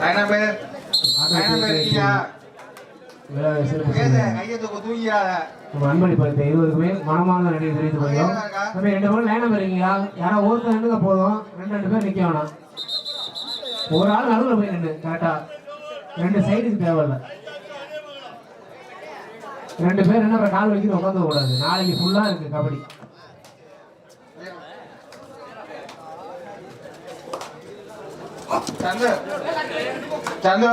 லைனா லைனா நம்ம அன்பளிப்பளித்த இருவருக்குமே மனமார்ந்த நன்றி தெரிவித்துக் கொள்கிறோம். நம்ம ரெண்டு பேரும் லைனம் இருக்கீங்களா? யாரோ ஒருத்தர் நின்னுங்க போதும். ரெண்டு ரெண்டு பேர் நிக்க வேணாம். ஒரு ஆள் நடுவில் போய் நின்று கரெக்டா ரெண்டு சைடுக்கு தேவையில்ல. ரெண்டு பேர் என்ன கால் வலிக்கு உட்காந்து கூடாது நாளைக்கு ஃபுல்லா இருக்கு கபடி. சந்து சந்து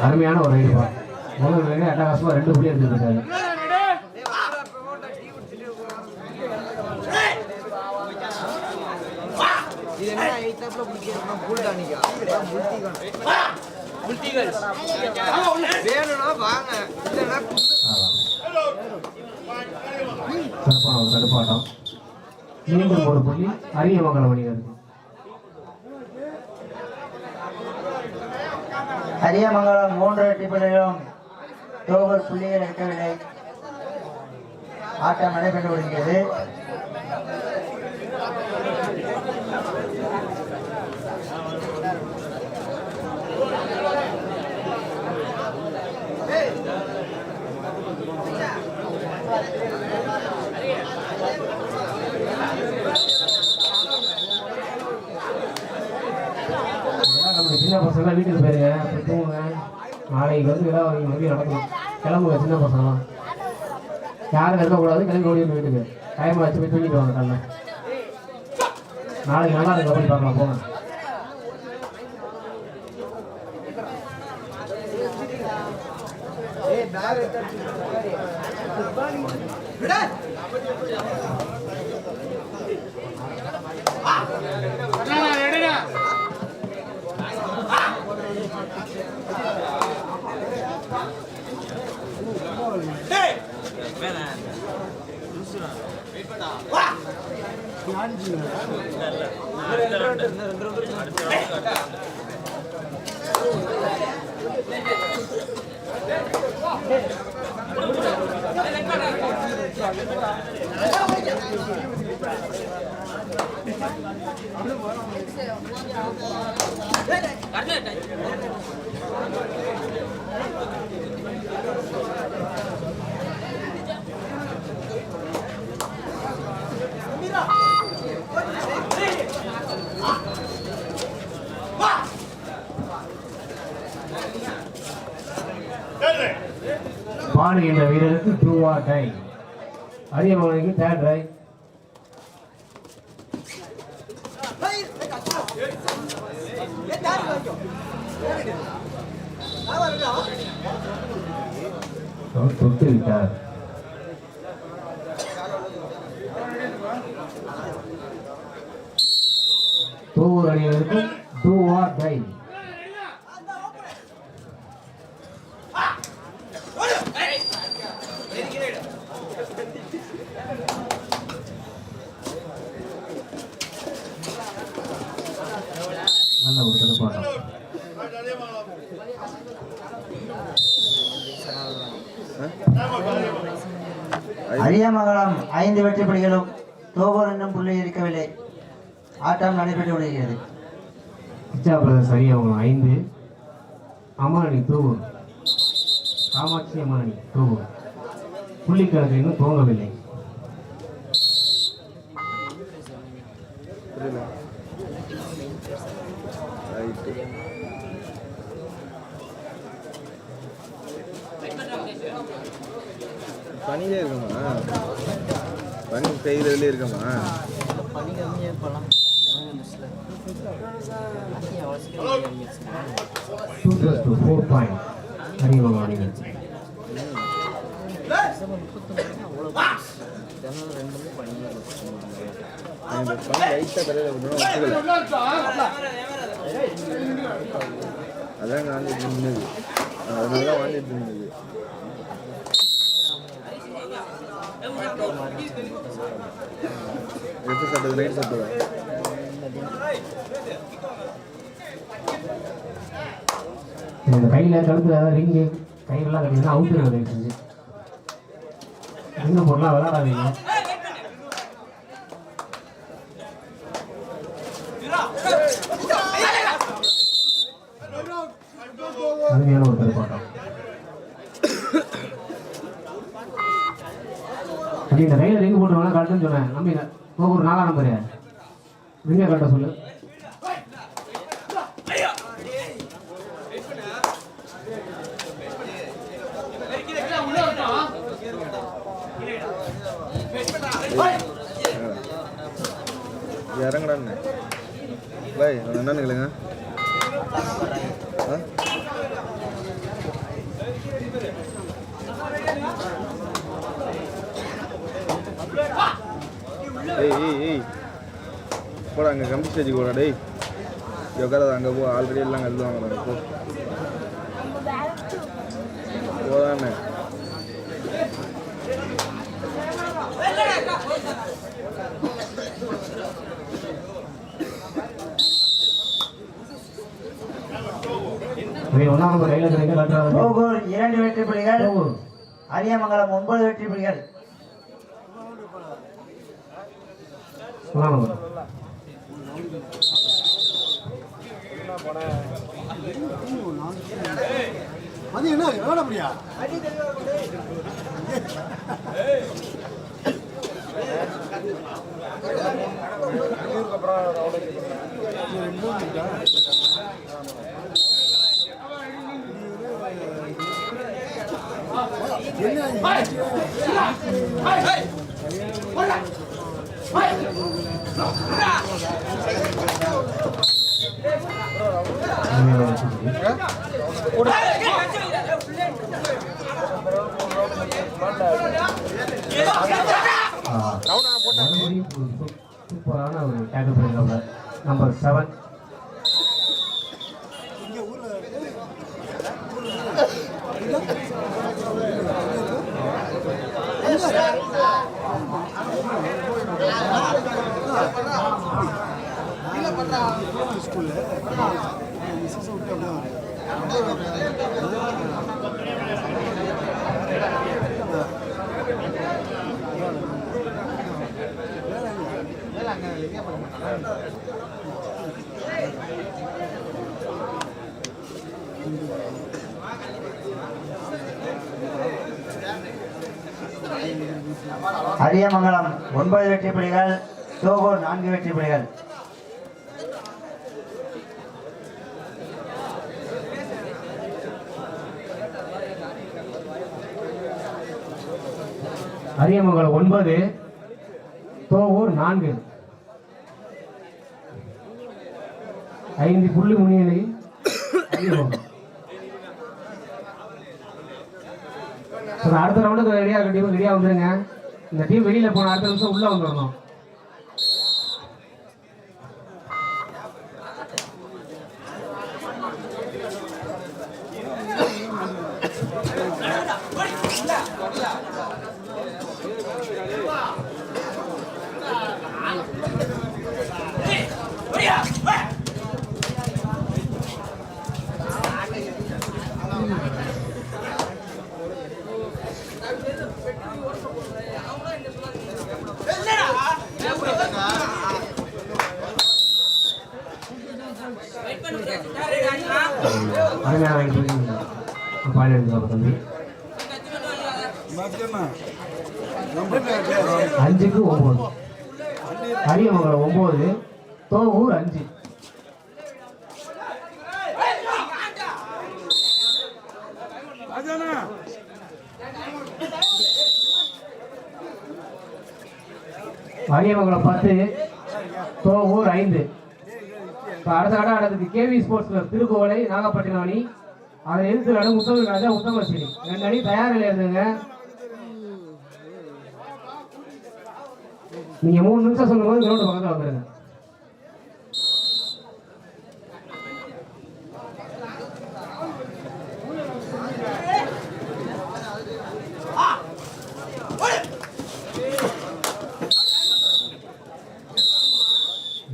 அருமையான ஒரு ரைடு பார் முதல் ரைடு அட்டகாசமா ரெண்டு புள்ளி எடுத்துருக்காரு வேணும்னா வாங்க சிறப்பான ஒரு தடுப்பாட்டம். மீண்டும் ஒரு புள்ளி அரியமங்கலம் அணியினருக்கு அரியமங்கலம் மூன்று டிப்பிலும் தோவர் புள்ளிகள் எடுக்கவில்லை ஆட்டம் நடைபெற்று வருகிறது. பசங்களாம் வீட்டுக்கு போயிருங்க போய் தூங்குங்க. நாளைக்கு வந்து விழா மறுபடியும் நடக்கணும் கிளம்புங்க சின்ன பசங்களாம் யாரும் இருக்கக்கூடாது கிளம்பி ஓடி வீட்டுக்கு. டைம் வச்சு போய் தூங்கிட்டு வாங்க காலைல. நாளைக்கு நல்லா இருக்கு கபடி பார்க்கலாம் போங்க. விட. பேக் எடுத்து என்ற வீரருக்கு டூ. Or die. அரியமங்கலுக்கு தேர்ட் ரை தொட்டு விட்டார் தூவூர் அணியினருக்கு டூ ஆர் டை நல்ல ஒரு தடுப்பாட்டம் அரியமங்கலம் ஐந்து வெற்றி புள்ளிகளும் தோவர் இன்னும் புள்ளி இருக்கவில்லை. ஆட்டம் நடைபெற்று வருகிறது இச்சா பிரதர் சரி அவங்க ஐந்து. அமரணி தூவூர் காமாட்சி அமரணி தூவூர் புள்ளிக்கணக்கு இன்னும் துவங்கவில்லை பனியிலே இருக்கமா? பனி பெய்யறதுல இருக்கமா? பனி கம்மியாக இருக்கலாம் அதான் ப்ளஸ் இருந்தது ஃபோர் பாயிண்ட் இருந்தது அணிகள் ஜன்னல் ரெண்டுமே பனியாக இருக்கும் இந்த பனி லைட்டாக தலையில் ஒத்துக்கல அதான் வாழ்ந்துட்டு இருந்தது அதனால தான் வாழ்ந்துட்டு இருந்தது எப்படி சாப்பிட்டது நைட் சாப்பிட்டதா இந்த கையில் கழுத்தில் ரிங்கு கையெல்லாம் கட்டிங்கன்னா அவுத்து தயவு செஞ்சு எங்க பொருளாக விளையாடாதீங்க அருமையான ஒரு தடுப்பாட்டம் அப்படி இந்த கையில் ரிங்கு போட்டுருவாங்க கட்டுன்னு சொன்னேன் நம்பிங்க போக ஒரு நாலாம் நம்பரு ரிங்க கட்ட சொல்லு. இறங்கடான்னு பாய் என்னன்னு கேளுங்க. ஏய் ஏய் ஏய். போடா அங்கே கம்பி ஸ்டேஜுக்கு போடா டேய். உட்காராத அங்கே போ. ஆல்ரெடி எல்லாம் கல்லுவாங்க போ. போதானே. இரண்டு வெற்றி புலிகள். அரியமங்கலம் ஒன்பது வெற்றி புலிகள் ஒன்றாம் நம்பர் அது என்ன வேலை முடியா அருமையான ஒரு சுற்று. ஆ. மறுபடியும் ஒரு சூ- சூப்பரான ஒரு அரியமங்கலம் ஒன்பது வெற்றி புலிகள் சோகோ நான்கு வெற்றி புலிகள் அரியமங்கலம் ஒன்பது தோவூர் நான்கு. ஐந்து புள்ளி முன்னிலை அடுத்த ரவுண்டுக்கு ரெடியாக டீம் ரெடியாக வந்துருங்க. இந்த டீம் வெளியில் போன அடுத்த நிமிஷம் உள்ளே வந்துடணும் அருமையான வாங்கி பால் எடுத்துக்கலாம் தம்பி. அஞ்சுக்கு ஒன்பது அரியமங்கலம் ஒன்பது தோவூர் அஞ்சு. அரியமங்கலம் பத்து தோவூர் ஐந்து. இப்போ அடுத்த கட அடுத்தது K V sports club Thirukkuvalai Nagapattinam அணி. அதை எதிர்த்து விளையாடும் முத்தமிழ் உத்தம உத்தமஸ்ரீ ரெண்டு அணி தயாரில் இருந்துங்க நீங்க மூணு நிமிஷம் சொல்லும் போது கிரௌண்ட் பக்கத்தில் வந்துருங்க.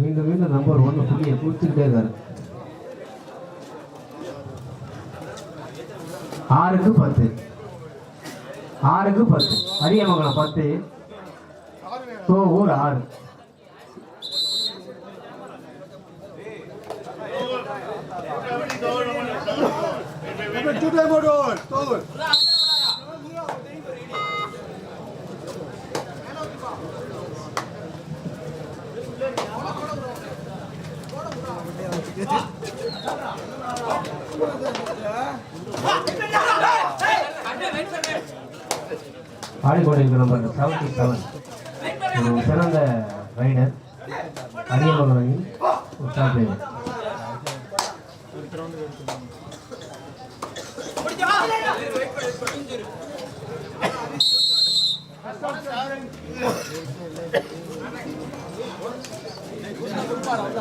மீண்டும் மீண்டும் நம்பர் ஒன்று புள்ளியை கொடுத்துக்கிட்டே இருக்காரு. ஆறுக்கு பத்து. ஆறுக்கு பத்து. அரியமங்கலம் பத்து. தோவூர் ஆறு. Number two time number seventy seven ஒரு சிறந்த ரைடர் அரியலூர் அணி உற்சாக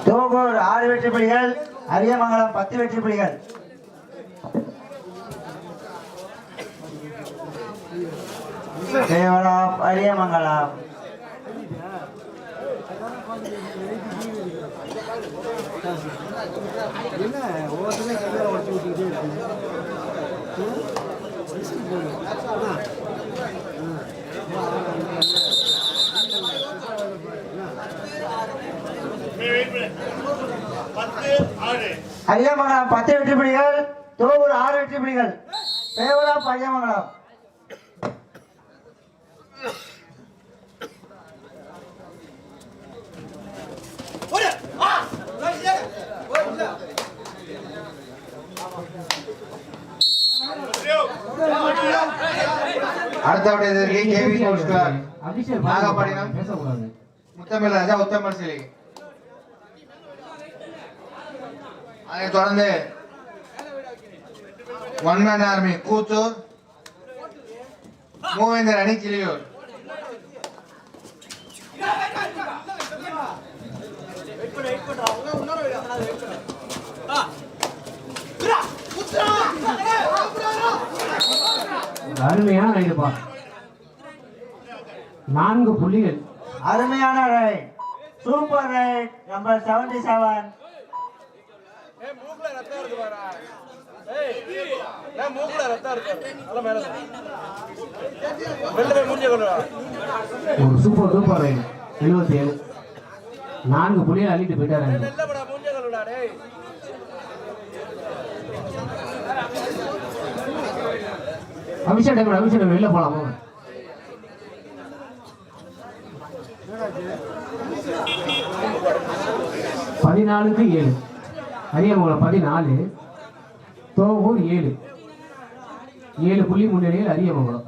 தோகூர் ஆறு வெற்றி புலிகள் அரியமங்கலம் பத்து வெற்றி புலிகள். கேவலம் அரியமங்கலம் என்ன ஒவ்வொருத்தரும் விட்டுக்கிட்டே அரியமங்கலம் பத்து வெற்றி புலிகள் ஆறு வெற்றி புலிகள். கேவலம் அரியமங்கலம் அடுத்த விடையதற்கு கேவி அபிஷேக் நாகப்பட்டினம். முத்தமிழ் ராஜா உத்தமர் சிலை. அதைத் தொடர்ந்து ஒன் மேன் ஆர்மி கூத்தூர் மூவேந்தர் அணி கிளியூர். ஒரு அருமையான ரைடுப்பா நான்கு புள்ளிகள். அருமையான raid super raid number seventy seven super super raid எழுபத்தி ஏழு நான்கு புள்ளிகள் அள்ளிட்டு போயிட்டாரு. அபிஷேகம் போடா மூஞ்சிய கொண்டு வெளில போலாம் போங்க. பதினாலுக்கு ஏழு. அரியமங்கலம் பதினாலு தோகூர் ஏழு. ஏழு புள்ளி முன்னணியில் Ariyamangalam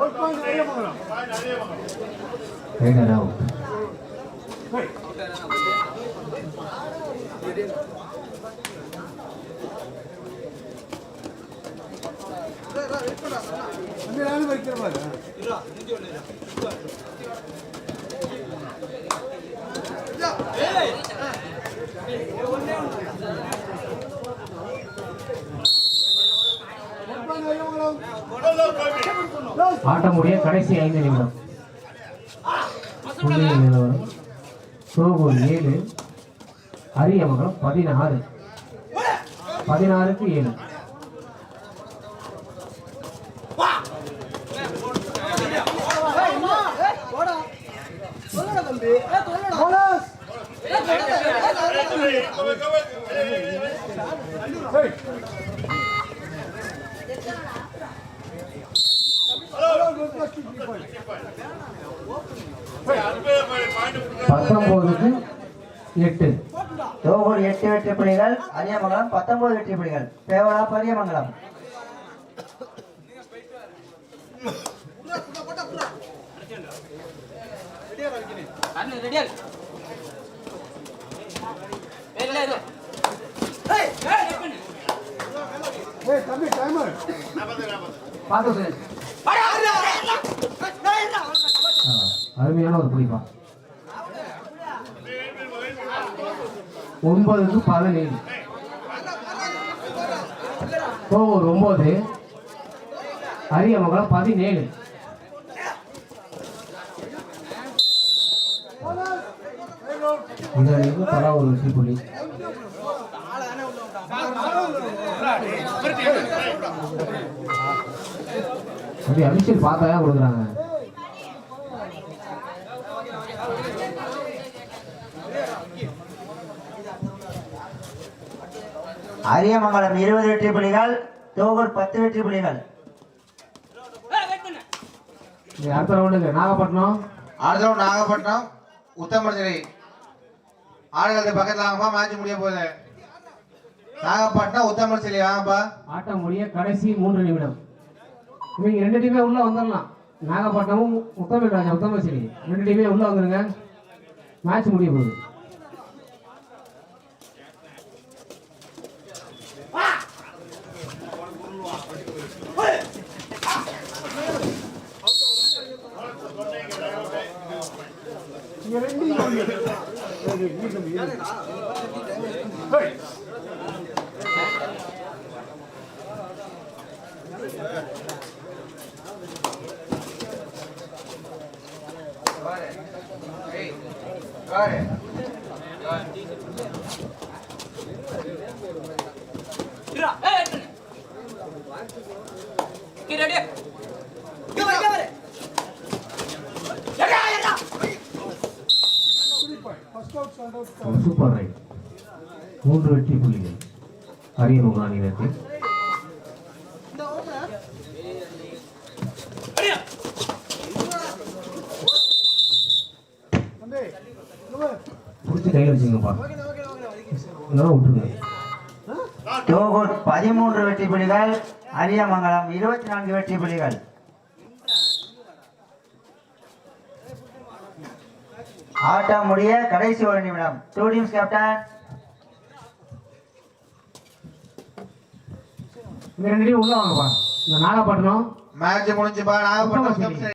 One point Ariyamangala. Raider out தம்பி, நானும் வைக்கிற பாரு. ஆட்டமுடைய கடைசி ஐந்து நிமிடம் நிலவரம் சோகூர் ஏழு அரியமங்கலம் பதினாறு பதினாறுக்கு ஏழு Hey. பத்தொன்பதுக்கு எட்டு தோகூர் எட்டு வெற்றி புலிகள் அரியமங்கலம் பத்தொன்பது வெற்றி புலிகள் பேவலா பரியமங்கலம் பார்த்து அருமையான ஒரு புலிப்பா ஒன்பதுக்கு பதினேழு. கோவூர் ஒன்பது. அரியமங்கலம் பதினேழு. இந்த அணிக்கு தலா ஒரு வெற்றி புள்ளி. அப்படி அபிஷேக் பார்த்தா தான் கொடுக்குறாங்க? அரியமங்கலம் இருபது வெற்றி புலிகள் தோகூர் பத்து வெற்றி புலிகள். இந்த அடுத்த ரவுண்டுக்கு நாகப்பட்டினம். அடுத்த round நாகப்பட்டினம் உத்தமர் சிலை ஆடுகளத்து பக்கத்துல வாங்கப்பா மேட்ச் முடிய போகுது. நாகப்பட்டினம் உத்தமர் சிலை வாங்கப்பா. ஆட்டம் முடிய கடைசி மூன்று நிமிடம். இவங்க ரெண்டு டீமே உள்ள வந்துடலாம் நாகப்பட்டினமும் உத்தமர் ராஜா ரெண்டு டீமே உள்ள வந்துருங்க மேட்ச் முடிய போகுது. Hey. First out, stand out. ஒரு சூப்பர் ரைட் மூன்று வெற்றி புள்ளிகள் அரியமுக அணியினருக்கு தம்பி, இங்க வா. பிடிச்சி கையில் வச்சுங்கப்பா இல்லைன்னா விட்டுருங்க தோகூர் பதிமூன்று வெற்றி புலிகள் அரியமங்கலம் இருபத்தி நான்கு வெற்றி புலிகள். ஆட்டம் முடிய கடைசி ஒரு நிமிடம். டூ டீம்ஸ் கேப்டன் இந்த ரெண்டு உள்ள வாங்கப்பா நாகப்பட்டினம் மேட்ச் முடிஞ்சுப்பா நாகப்பட்டினம்